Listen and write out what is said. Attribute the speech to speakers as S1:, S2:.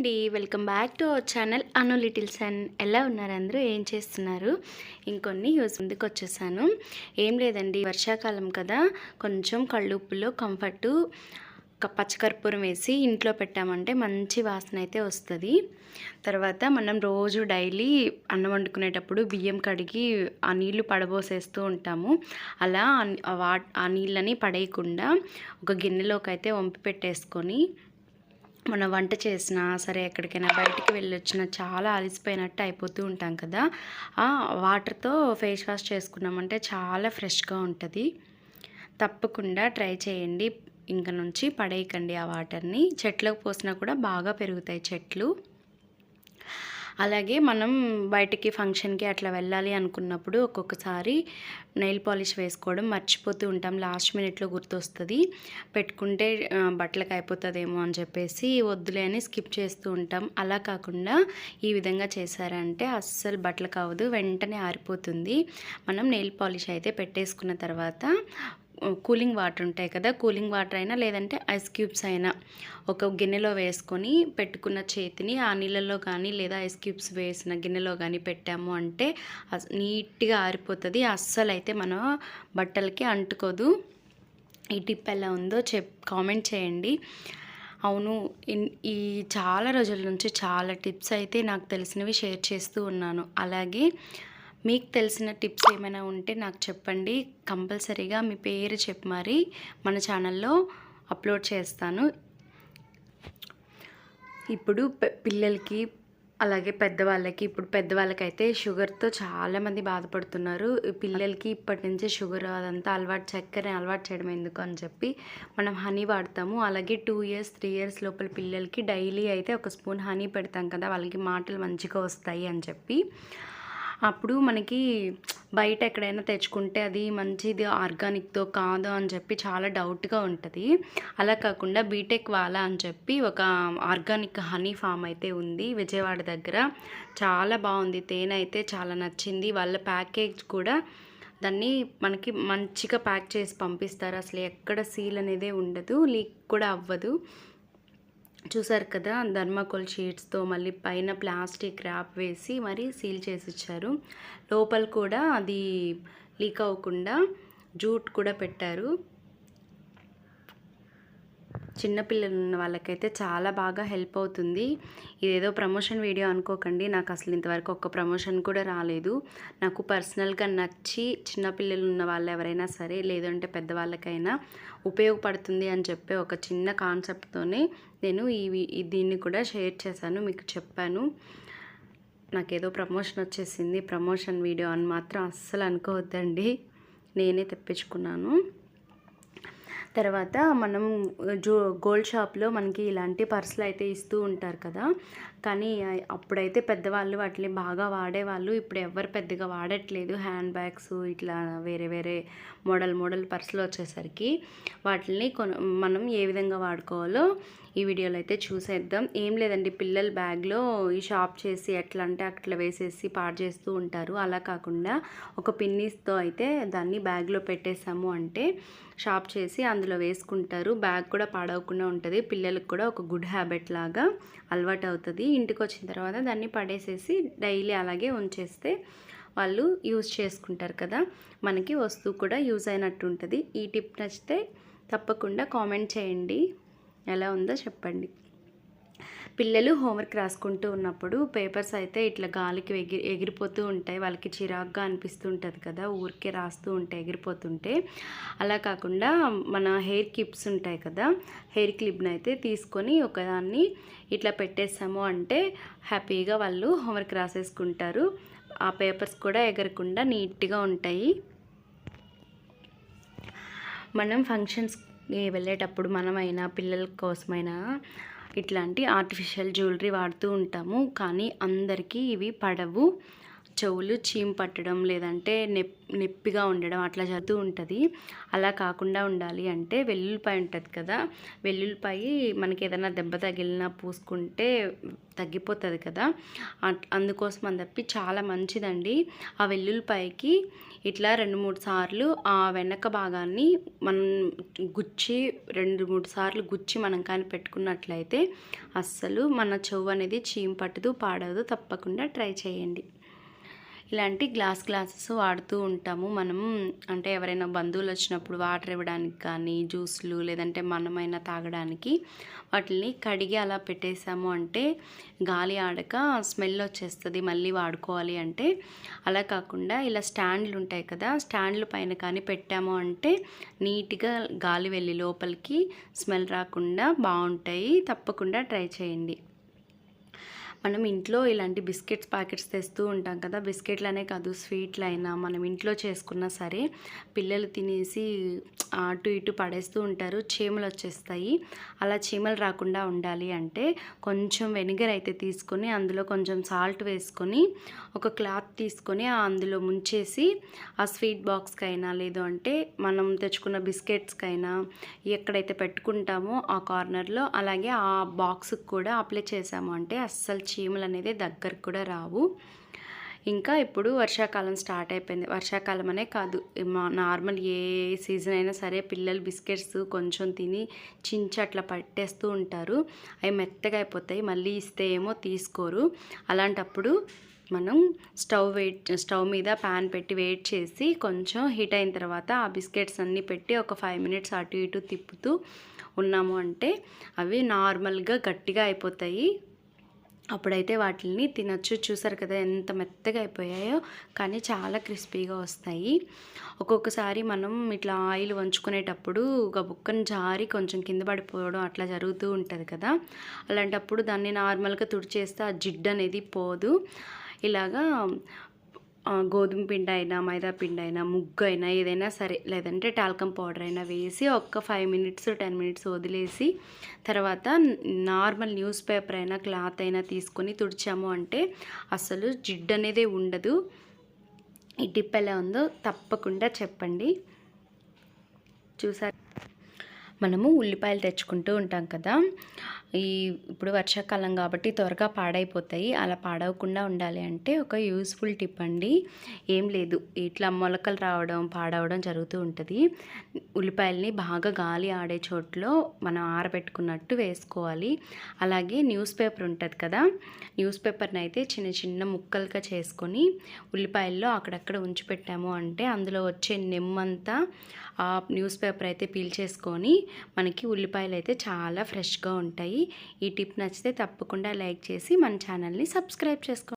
S1: అండి. Welcome back to our channel Anu littles and ఎలా ఉన్నారు అందరూ? ఏం చేస్తున్నారు? ఇంకొన్ని యూస్ ముందుకు వచ్చేసాను. ఏం లేదండి వర్షాకాలం కదా. కొంచెం కళ్ళుప్పులో కంఫర్టు పచ్చకర్పూరం వేసి ఇంట్లో పెట్టామంటే మంచి వాసన అయితే వస్తుంది. తర్వాత మనం రోజు డైలీ అన్నం వండుకునేటప్పుడు బియ్యం కడిగి ఆ నీళ్ళు పడబోసేస్తూ ఉంటాము. అలా వా ఆ నీళ్ళని పడేయకుండా ఒక గిన్నెలోకి అయితే వంపి పెట్టేసుకొని మనం వంట చేసినా సరే ఎక్కడికైనా బయటికి వెళ్ళొచ్చినా చాలా అలసిపోయినట్టు అయిపోతూ ఉంటాం కదా. వాటర్తో ఫేస్ వాష్ చేసుకున్నామంటే చాలా ఫ్రెష్గా ఉంటుంది. తప్పకుండా ట్రై చేయండి. ఇంక నుంచి పడేయకండి ఆ వాటర్ని. చెట్లకు పోసినా కూడా బాగా పెరుగుతాయి చెట్లు. అలాగే మనం బయటికి ఫంక్షన్కి అట్లా వెళ్ళాలి అనుకున్నప్పుడు ఒక్కొక్కసారి నెయిల్ పాలిష్ వేసుకోవడం మర్చిపోతూ ఉంటాం. లాస్ట్ మినిట్లో గుర్తొస్తుంది. పెట్టుకుంటే బట్టలకు అయిపోతుందేమో అని చెప్పేసి వద్దులే అని స్కిప్ చేస్తూ ఉంటాం. అలా కాకుండా ఈ విధంగా చేశారంటే అస్సలు బట్టలు కావదు. వెంటనే ఆరిపోతుంది. మనం నెయిల్ పాలిష్ అయితే పెట్టేసుకున్న తర్వాత కూలింగ్ వాటర్ ఉంటాయి కదా కూలింగ్ వాటర్ అయినా లేదంటే ఐస్ క్యూబ్స్ అయినా ఒక గిన్నెలో వేసుకొని పెట్టుకున్న చేతిని ఆ నీళ్ళలో కానీ లేదా ఐస్ క్యూబ్స్ వేసిన గిన్నెలో కానీ పెట్టాము అంటే నీట్గా ఆరిపోతుంది. అస్సలు అయితే మన బట్టలకి అంటుకోదు. ఈ టిప్ ఎలా ఉందో చెప్ కామెంట్ చేయండి. అవును ఇన్- ఈ చాలా రోజుల నుంచి చాలా టిప్స్ అయితే నాకు తెలిసినవి షేర్ చేస్తూ ఉన్నాను. అలాగే మీకు తెలిసిన టిప్స్ ఏమైనా ఉంటే నాకు చెప్పండి. కంపల్సరీగా మీ పేరు చెప్పి మరి. మన ఛానల్లో అప్లోడ్ చేస్తాను. ఇప్పుడు పె- పిల్లలకి అలాగే పెద్దవాళ్ళకి ఇప్పుడు పెద్దవాళ్ళకైతే షుగర్తో చాలామంది బాధపడుతున్నారు. పిల్లలకి ఇప్పటి నుంచే షుగర్ అదంతా అలవాటు చక్కెర అలవాటు చేయడం ఎందుకు అని చెప్పి మనం హనీ వాడతాము. అలాగే టూ ఇయర్స్ త్రీ ఇయర్స్ లోపల పిల్లలకి డైలీ అయితే ఒక స్పూన్ హనీ పెడతాం కదా వాళ్ళకి మాటలు మంచిగా వస్తాయి అని చెప్పి. అప్పుడు మనకి బయట ఎక్కడైనా తెచ్చుకుంటే అది మంచిది ఆర్గానిక్తో కాదు అని చెప్పి చాలా డౌట్గా ఉంటుంది. అలా కాకుండా బీటెక్ వాలా అని చెప్పి ఒక ఆర్గానిక్ హనీ ఫామ్ అయితే ఉంది విజయవాడ దగ్గర. చాలా బాగుంది. తేనె అయితే చాలా నచ్చింది. వాళ్ళ ప్యాకేజ్ కూడా దాన్ని మనకి మంచిగా ప్యాక్ చేసి పంపిస్తారు. అసలు ఎక్కడ సీల్ అనేదే ఉండదు. లీక్ కూడా అవ్వదు. చూసారు కదా ధర్మాకోల్ షీట్స్తో మళ్ళీ పైన ప్లాస్టిక్ ర్యాప్ వేసి మరి సీల్ చేసి ఇచ్చారు లోపల కూడా అది లీక్ అవ్వకుండా జూట్ కూడా పెట్టారు. చిన్నపిల్లలు ఉన్న వాళ్ళకైతే చాలా బాగా హెల్ప్ అవుతుంది. ఇదేదో ప్రమోషన్ వీడియో అనుకోకండి. నాకు అసలు ఇంతవరకు ఒక్క ప్రమోషన్ కూడా రాలేదు. నాకు పర్సనల్గా నచ్చి చిన్నపిల్లలు ఉన్న వాళ్ళు ఎవరైనా సరే లేదంటే పెద్దవాళ్ళకైనా ఉపయోగపడుతుంది అని చెప్పే ఒక చిన్న కాన్సెప్ట్తోనే నేను ఈ ఈ దీన్ని కూడా షేర్ చేశాను మీకు చెప్పాను. నాకేదో ప్రమోషన్ వచ్చేసింది. ప్రమోషన్ వీడియో అని మాత్రం అస్సలు అనుకోవద్దండి. నేనే తెప్పించుకున్నాను. తర్వాత మనం జో గోల్డ్ షాప్లో మనకి ఇలాంటి పర్సులు అయితే ఇస్తూ ఉంటారు కదా. కానీ అప్పుడైతే పెద్దవాళ్ళు వాటిని బాగా వాడేవాళ్ళు. ఇప్పుడు ఎవరు పెద్దగా వాడట్లేదు. హ్యాండ్ బ్యాగ్స్ ఇట్లా వేరే వేరే మోడల్ మోడల్ పర్సులు వచ్చేసరికి వాటిని కొన మనం ఏ విధంగా వాడుకోవాలో ఈ వీడియోలో అయితే చూసేద్దాం. ఏం లేదండి పిల్లల బ్యాగ్లో ఈ షాప్ చేసి ఎట్లా అంటే అట్లా వేసేసి పాడు చేస్తూ ఉంటారు. అలా కాకుండా ఒక పిన్నీస్తో అయితే దాన్ని బ్యాగ్లో పెట్టేసాము అంటే షాప్ చేసి అందులో వేసుకుంటారు. బ్యాగ్ కూడా పాడవకుండా ఉంటుంది. పిల్లలకు కూడా ఒక గుడ్ హ్యాబిట్ లాగా అలవాటు అవుతుంది. ఇంటికి వచ్చిన తర్వాత దాన్ని పడేసేసి డైలీ అలాగే ఉంచేస్తే వాళ్ళు యూజ్ చేసుకుంటారు కదా. మనకి వస్తువు కూడా యూజ్ అయినట్టు ఉంటుంది. ఈ టిప్ నచ్చితే తప్పకుండా కామెంట్ చేయండి. ఎలా ఉందో చెప్పండి. పిల్లలు హోంవర్క్ రాసుకుంటూ ఉన్నప్పుడు పేపర్స్ అయితే ఇట్లా గాలికి ఎగిరి ఎగిరిపోతూ ఉంటాయి. వాళ్ళకి చిరాగ్గా అనిపిస్తూ ఉంటుంది కదా. ఊరికే రాస్తూ ఉంటే ఎగిరిపోతుంటే. అలా కాకుండా మన హెయిర్ క్లిప్స్ ఉంటాయి కదా. హెయిర్ క్లిప్ని అయితే తీసుకొని ఒకదాన్ని ఇట్లా పెట్టేసాము అంటే హ్యాపీగా వాళ్ళు హోంవర్క్ రాసేసుకుంటారు. ఆ పేపర్స్ కూడా ఎగరకుండా నీట్గా ఉంటాయి. మనం ఫంక్షన్స్కి వెళ్ళేటప్పుడు మనమైనా పిల్లల కోసమైనా ఇట్లాంటి ఆర్టిఫిషియల్ జ్యువెలరీ వాడుతూ ఉంటాము. కానీ అందరికీ ఇవి పడవు. చెవులు చీమ్ పట్టడం లేదంటే నెప్ నొప్పిగా ఉండడం అట్లా జరుగుతూ ఉంటుంది. అలా కాకుండా ఉండాలి అంటే వెల్లుల్లిపాయ ఉంటుంది కదా. వెల్లుల్లిపాయ మనకి ఏదైనా దెబ్బ తగిలినా పూసుకుంటే తగ్గిపోతుంది కదా. అందుకోసం అని తప్పి చాలా మంచిదండి. ఆ వెల్లుల్లిపాయకి ఇట్లా రెండు మూడు సార్లు ఆ వెనక భాగాన్ని మనం గుచ్చి రెండు మూడు సార్లు గుచ్చి మనం కానీ పెట్టుకున్నట్లయితే అస్సలు మన చెవు అనేది చీమ్ పట్టదు పాడదు తప్పకుండా ట్రై చేయండి. ఇలాంటి గ్లాస్ గ్లాసెస్ వాడుతూ ఉంటాము. మనం అంటే ఎవరైనా బంధువులు వచ్చినప్పుడు వాటర్ ఇవ్వడానికి కానీ జ్యూస్లు లేదంటే మనమైనా తాగడానికి వాటిని కడిగి అలా పెట్టేసాము అంటే గాలి ఆడక స్మెల్ వచ్చేస్తుంది మళ్ళీ వాడుకోవాలి అంటే. అలా కాకుండా ఇలా స్టాండ్లు ఉంటాయి కదా స్టాండ్ల పైన కానీ పెట్టాము అంటే నీట్గా గాలి వెళ్ళి లోపలికి స్మెల్ రాకుండా బాగుంటాయి. తప్పకుండా ట్రై చేయండి. మనం ఇంట్లో ఇలాంటి బిస్కెట్స్ ప్యాకెట్స్ తెస్తూ ఉంటాం కదా. బిస్కెట్లనే కాదు స్వీట్లు అయినా మనం ఇంట్లో చేసుకున్నా సరే పిల్లలు తినేసి అటు ఇటు పడేస్తూ ఉంటారు. చీమలు వచ్చేస్తాయి. అలా చీమలు రాకుండా ఉండాలి అంటే కొంచెం వెనిగర్ అయితే తీసుకొని అందులో కొంచెం సాల్ట్ వేసుకొని ఒక క్లాత్ తీసుకొని అందులో ముంచేసి ఆ స్వీట్ బాక్స్కి అయినా లేదు అంటే మనం తెచ్చుకున్న బిస్కెట్స్కి అయినా ఎక్కడైతే పెట్టుకుంటామో ఆ కార్నర్లో అలాగే ఆ బాక్స్కి కూడా అప్లై చేసాము అంటే అస్సలు చీమలు అనేది దగ్గరకు కూడా రావు. ఇంకా ఇప్పుడు వర్షాకాలం స్టార్ట్ అయిపోయింది. వర్షాకాలం అనే కాదు. మా- నార్మల్ ఏ సీజన్ అయినా సరే పిల్లలు బిస్కెట్స్ కొంచెం తిని చించి అట్లా పట్టేస్తూ ఉంటారు. అవి మెత్తగా అయిపోతాయి. మళ్ళీ ఇస్తే ఏమో తీసుకోరు. అలాంటప్పుడు మనం స్టవ్ వెయిట్ స్టవ్ మీద ప్యాన్ పెట్టి వెయిట్ చేసి కొంచెం హీట్ అయిన తర్వాత ఆ బిస్కెట్స్ అన్నీ పెట్టి ఒక ఫైవ్ మినిట్స్ అటు ఇటు తిప్పుతూ ఉన్నాము అంటే అవి నార్మల్గా గట్టిగా అయిపోతాయి. అప్పుడైతే వాటిని తినొచ్చు. చూసారు కదా ఎంత మెత్తగా అయిపోయాయో? కానీ చాలా క్రిస్పీగా వస్తాయి. ఒక్కొక్కసారి మనం ఇట్లా ఆయిల్ వంచుకునేటప్పుడు గబుక్కని జారి కొంచెం కింద పడిపోవడం అట్లా జరుగుతూ ఉంటుంది కదా. అలాంటప్పుడు దాన్ని నార్మల్గా తుడిచేస్తే ఆ జిడ్డు అనేది పోదు. ఇలాగా గోధుమ పిండి అయినా మైదా పిండి అయినా ముగ్గు అయినా ఏదైనా సరే లేదంటే టాల్కమ్ పౌడర్ అయినా వేసి ఒక్క ఫైవ్ మినిట్స్ టెన్ మినిట్స్ వదిలేసి తర్వాత నార్మల్ న్యూస్ పేపర్ అయినా క్లాత్ అయినా తీసుకొని తుడిచాము అంటే అసలు జిడ్డు అనేది ఉండదు. ఈ టిప్ ఎలా ఉందో తప్పకుండా చెప్పండి. చూసారు? మనము ఉల్లిపాయలు తెచ్చుకుంటూ ఉంటాం కదా. ఈ ఇప్పుడు వర్షాకాలం కాబట్టి త్వరగా పాడైపోతాయి. అలా పాడవకుండా ఉండాలి అంటే ఒక యూస్ఫుల్ టిప్ అండి. ఏం లేదు. ఇట్లా మొలకలు రావడం పాడవడం జరుగుతూ ఉంటుంది. ఉల్లిపాయల్ని బాగా గాలి ఆడే చోట్లో మనం ఆరబెట్టుకున్నట్టు వేసుకోవాలి. అలాగే న్యూస్ పేపర్ ఉంటుంది కదా. న్యూస్ పేపర్ని అయితే చిన్న చిన్న ముక్కలుగా చేసుకొని ఉల్లిపాయల్లో అక్కడక్కడ ఉంచి పెట్టాము అంటే అందులో వచ్చే నెమ్మంతా ఆ న్యూస్ పేపర్ అయితే పీల్చేసుకొని మనకి ఉల్లిపాయలు అయితే చాలా ఫ్రెష్గా ఉంటాయి. ఈ టిప్ నచ్చితే తప్పకుండా లైక్ చేసి మన ఛానల్ని సబ్స్క్రైబ్ చేసుకోండి.